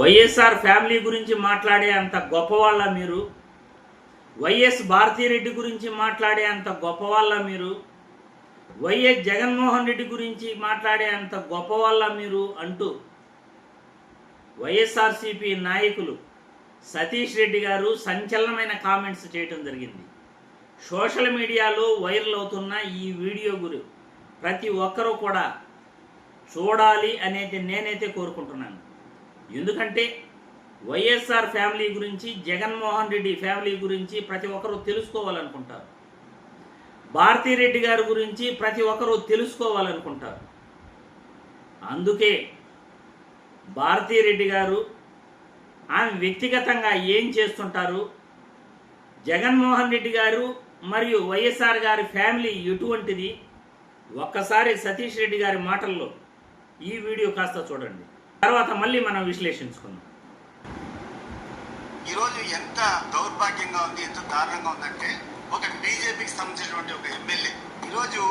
YSR family గురించి మాట్లాడే అంత గొప్పవాళ్ళ మీరు. వైఎస్ భారతీరెడ్డి గురించి మాట్లాడే అంత గొప్పవాళ్ళ మీరు. వైఎస్ జగన్మోహన్ రెడ్డి గురించి మాట్లాడే అంత గొప్పవాళ్ళ మీరు అంటూ వైఎస్ఆర్సిపి నాయకులు సతీష్ రెడ్డి గారు సంచలనమైన కామెంట్స్ చేయటం జరిగింది. సోషల్ మీడియాలో వైరల్ అవుతున్న ఈ వీడియో గురి ప్రతి ఒక్కరూ కూడా చూడాలి అనేది నేనైతే కోరుకుంటున్నాను. ఎందుకంటే వైఎస్ఆర్ ఫ్యామిలీ గురించి జగన్మోహన్ రెడ్డి ఫ్యామిలీ గురించి ప్రతి ఒక్కరూ తెలుసుకోవాలనుకుంటారు. భారతీరెడ్డి గారి గురించి ప్రతి ఒక్కరూ తెలుసుకోవాలనుకుంటారు. అందుకే భారతీరెడ్డి గారు ఆమె వ్యక్తిగతంగా ఏం చేస్తుంటారు? జగన్మోహన్ రెడ్డి గారు మరియు వైఎస్ఆర్ గారి ఫ్యామిలీ ఎటువంటిది? ఒక్కసారి సతీష్ రెడ్డి గారి మాటల్లో ఈ వీడియో కాస్త చూడండి. తర్వాత మళ్ళీ మనం విశ్లేషించుకుందాం. ఈరోజు ఎంత దౌర్భాగ్యంగా ఉంది ఎంత దారుణంగా ఉందంటే ఒక బీజేపీకి సంబంధించినటువంటి ఒక ఎమ్మెల్యే. ఈరోజు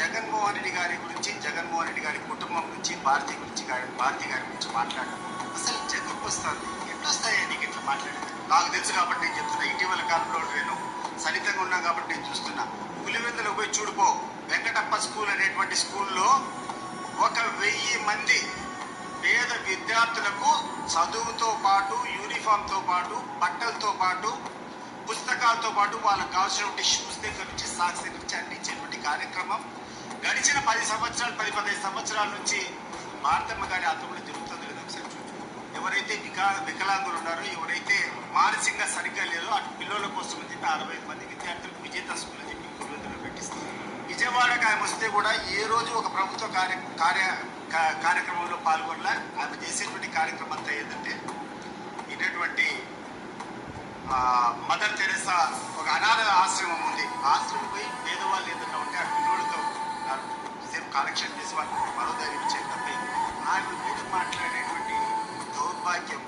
జగన్మోహన్ రెడ్డి గారి గురించి జగన్మోహన్ రెడ్డి గారి కుటుంబం గురించి భారతి గురించి గారి భారతి గారి గురించి మాట్లాడడం. అసలు జగన్కి వస్తుంది. ఎట్లా వస్తాయి నీకు ఇట్లా మాట్లాడేది నాకు తెలుసు కాబట్టి నేను చెప్తున్నా. ఇటీవల కాలంలో నేను సన్నిహితంగా ఉన్నా కాబట్టి నేను చూస్తున్నా. పులివెందులో పోయి చూడుకో వెంకటప్ప స్కూల్ అనేటువంటి స్కూల్లో ఒక వెయ్యి మంది పేద విద్యార్థులకు చదువుతో పాటు యూనిఫామ్తో పాటు బట్టలతో పాటు పుస్తకాలతో పాటు వాళ్ళకు కావాల్సినటువంటి టిష్యూస్ దగ్గర నుంచి సాక్స్ దగ్గర నుంచి అందించేటువంటి కార్యక్రమం. గడిచిన పది సంవత్సరాలు పది పదిహేను సంవత్సరాల నుంచి భారతమ్మ గారి ఆత్మలో జరుగుతుంది కదా ఒకసారి ఎవరైతే వికా వికలాంగులు ఉన్నారో ఎవరైతే మానసికంగా సరిగ్గా లేదో అటు పిల్లల కోసం అని చెప్పి అరవై ఐదు మంది విద్యార్థులకు విజేత స్కూల్ అని చెప్పి కుటుంబంలో విజయవాడకు ఆమె వస్తే కూడా ఏ రోజు ఒక ప్రభుత్వ కార్య కార్య కార్యక్రమంలో పాల్గొన్న ఆమె చేసేటువంటి కార్యక్రమం అంతా ఏంటంటే ఇటువంటి మదర్ తెరెసా ఒక అనాథ ఆశ్రమం ఉంది. ఆశ్రమం పోయి పేదవాళ్ళు ఏదైనా ఉంటే ఆ పిల్లలతో సేమ్ కలెక్షన్ చేసి వాళ్ళకి మరో ధైర్యం తప్పి. ఆమె మీద మాట్లాడేటువంటి దౌర్భాగ్యం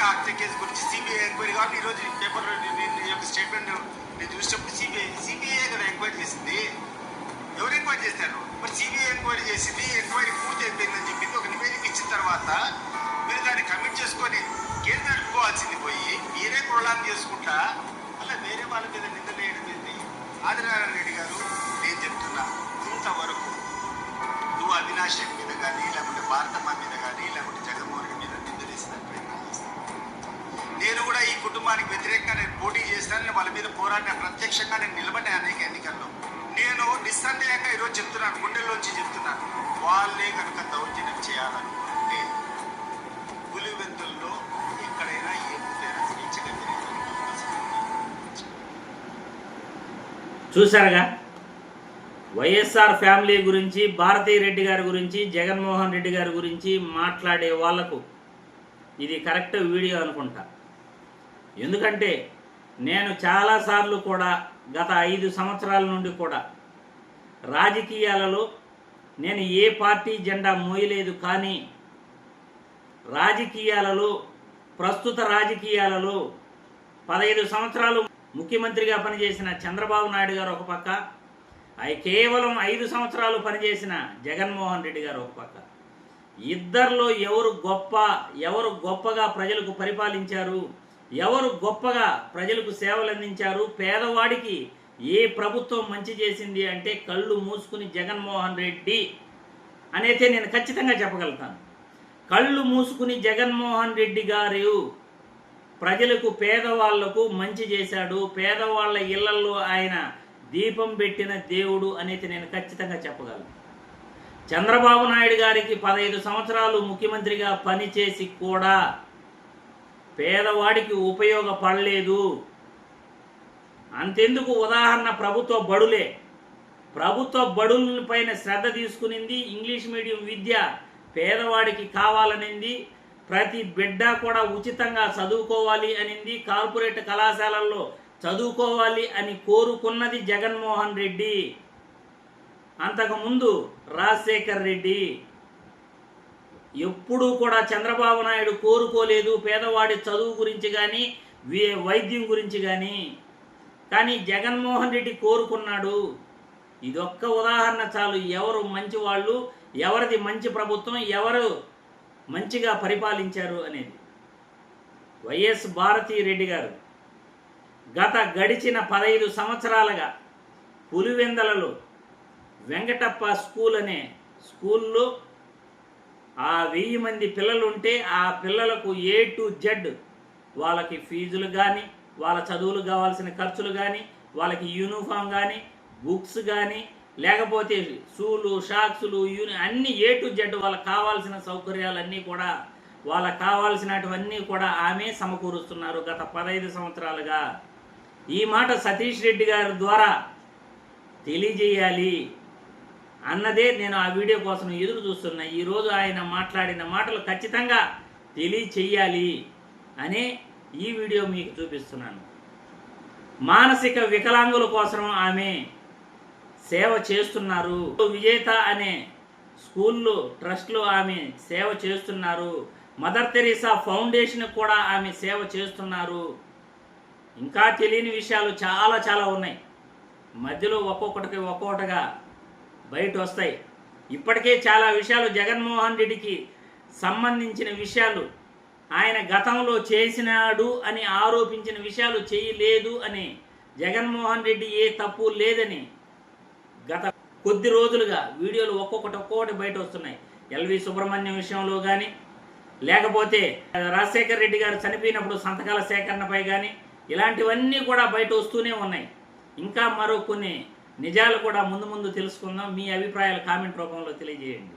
వివేక హత్య కేసు గురించి సిబిఐ ఎంక్వైరీ కాబట్టి ఈరోజు పేపర్లో నేను యొక్క స్టేట్మెంట్ నేను చూసినప్పుడు సిబిఐ సిబిఐ కదా ఎంక్వైరీ చేసింది? ఎవరు ఎంక్వైరీ చేశారు? మరి సిబిఐ ఎంక్వైరీ చేసింది ఎంక్వైరీ పూర్తి అయిపోయిందని చెప్పింది ఒక నివేదిక ఇచ్చిన తర్వాత మీరు దాన్ని కమిట్ చేసుకొని కేసు నడుపుకోవాల్సింది పోయి మీరే ప్రొలాన్ చేసుకుంటా మళ్ళీ వేరే వాళ్ళ మీద నిందలు వేయడం ఏంటి? ఆదినారాయణ రెడ్డి గారు నేను చెప్తున్నా ఇంతవరకు నువ్వు అవినాశం మీద కానీ లేకుంటే భారతమ్మ మీద కానీ లేకుంటే కుటుంబానికి వ్యతిరేకంగా నేను పోటీ చేశాను వాళ్ళ మీద పోరాడిన ప్రత్యక్షంగా నేను నిలబడ్డా అనేక ఎన్నికల్లో. నేను నిస్సందేహంగా ఈరోజు చెప్తున్నాను గుండెల్లోంచి చెప్తున్నాను. వాళ్ళే కనుక దౌర్జన్యం చేయాలనుకుంటే పులివెందుల్లో ఎక్కడైనా ఏ స్వేచ్ఛగా చూశారుగా? వైఎస్ఆర్ ఫ్యామిలీ గురించి భారతీ రెడ్డి గారి గురించి జగన్మోహన్ రెడ్డి గారి గురించి మాట్లాడే వాళ్ళకు ఇది కరెక్ట్ వీడియో అనుకుంటా. ఎందుకంటే నేను చాలాసార్లు కూడా గత ఐదు సంవత్సరాల నుండి కూడా రాజకీయాలలో నేను ఏ పార్టీ జెండా మోయలేదు కానీ రాజకీయాలలో ప్రస్తుత రాజకీయాలలో పదహైదు సంవత్సరాలు ముఖ్యమంత్రిగా పనిచేసిన చంద్రబాబు నాయుడు గారు ఒక పక్క అవి కేవలం ఐదు సంవత్సరాలు పనిచేసిన జగన్మోహన్ రెడ్డి గారు ఒక పక్క. ఇద్దరిలో ఎవరు గొప్ప ఎవరు గొప్పగా ప్రజలకు పరిపాలించారు ఎవరు గొప్పగా ప్రజలకు సేవలు అందించారు పేదవాడికి ఏ ప్రభుత్వం మంచి చేసింది అంటే కళ్ళు మూసుకుని జగన్మోహన్ రెడ్డి అనైతే నేను ఖచ్చితంగా చెప్పగలుగుతాను. కళ్ళు మూసుకుని జగన్మోహన్ రెడ్డి గారు ప్రజలకు పేదవాళ్ళకు మంచి చేశాడు. పేదవాళ్ళ ఇళ్ళలో ఆయన దీపం పెట్టిన దేవుడు అనేది నేను ఖచ్చితంగా చెప్పగలను. చంద్రబాబు నాయుడు గారికి పదహైదు సంవత్సరాలు ముఖ్యమంత్రిగా పనిచేసి కూడా పేదవాడికి ఉపయోగపడలేదు. అంతెందుకు ఉదాహరణ ప్రభుత్వ బడులే. ప్రభుత్వ బడులపైన శ్రద్ధ తీసుకునింది ఇంగ్లీష్ మీడియం విద్య. పేదవాడికి కావాలనింది. ప్రతి బిడ్డ కూడా ఉచితంగా చదువుకోవాలి అనింది. కార్పొరేట్ కళాశాలల్లో చదువుకోవాలి అని కోరుకున్నది జగన్మోహన్ రెడ్డి. అంతకుముందు రాజశేఖర్ రెడ్డి. ఎప్పుడూ కూడా చంద్రబాబు నాయుడు కోరుకోలేదు పేదవాడి చదువు గురించి కానీ వైద్యం గురించి కానీ కానీ జగన్మోహన్ రెడ్డి కోరుకున్నాడు. ఇదొక్క ఉదాహరణ చాలు. ఎవరు మంచి వాళ్ళు ఎవరిది మంచి ప్రభుత్వం ఎవరు మంచిగా పరిపాలించారు అనేది. వైఎస్ భారతీ రెడ్డి గారు గత గడిచిన పదహైదు సంవత్సరాలుగా పులివెందలలో వెంకటప్ప స్కూల్ అనే స్కూల్లో ఆ వెయ్యి మంది పిల్లలు ఉంటే ఆ పిల్లలకు ఏ టు జెడ్ వాళ్ళకి ఫీజులు కానీ వాళ్ళ చదువులు కావాల్సిన ఖర్చులు కానీ వాళ్ళకి యూనిఫామ్ కానీ బుక్స్ కానీ లేకపోతే షూలు షాక్సులు యూని అన్ని ఏ టు జెడ్ వాళ్ళకి కావాల్సిన సౌకర్యాలన్నీ కూడా వాళ్ళకి కావాల్సినటువన్నీ కూడా ఆమె సమకూరుస్తున్నారు గత పదహైదు సంవత్సరాలుగా. ఈ మాట సతీష్ రెడ్డి గారి ద్వారా తెలియజేయాలి. అన్నదే నేను ఆ వీడియో కోసం ఎదురు చూస్తున్నా. ఈరోజు ఆయన మాట్లాడిన మాటలు ఖచ్చితంగా తెలియచేయాలి అనే ఈ వీడియో మీకు చూపిస్తున్నాను. మానసిక వికలాంగుల కోసం ఆమె సేవ చేస్తున్నారు. విజేత అనే స్కూల్లో ట్రస్ట్లో ఆమె సేవ చేస్తున్నారు. మదర్ తెరీసా ఫౌండేషన్ కూడా ఆమె సేవ చేస్తున్నారు. ఇంకా తెలియని విషయాలు చాలా చాలా ఉన్నాయి. మధ్యలో ఒక్కొక్కటికి ఒక్కొక్కటిగా బయట వస్తాయి ఇప్పటికే చాలా విషయాలు జగన్మోహన్ రెడ్డికి సంబంధించిన విషయాలు. ఆయన గతంలో చేసినాడు అని ఆరోపించిన విషయాలు చేయలేదు అని జగన్మోహన్ రెడ్డి ఏ తప్పు లేదని గత కొద్ది రోజులుగా వీడియోలు ఒక్కొక్కటి ఒక్కొక్కటి బయట వస్తున్నాయి ఎల్వి సుబ్రహ్మణ్యం విషయంలో కానీ లేకపోతే రాజశేఖర రెడ్డి గారు చనిపోయినప్పుడు సంతకాల సేకరణపై కానీ ఇలాంటివన్నీ కూడా బయట వస్తూనే ఉన్నాయి. ఇంకా మరో కొన్ని నిజాలు కూడా ముందు ముందు తెలుసుకుందాం. మీ అభిప్రాయాలు కామెంట్ రూపంలో తెలియజేయండి.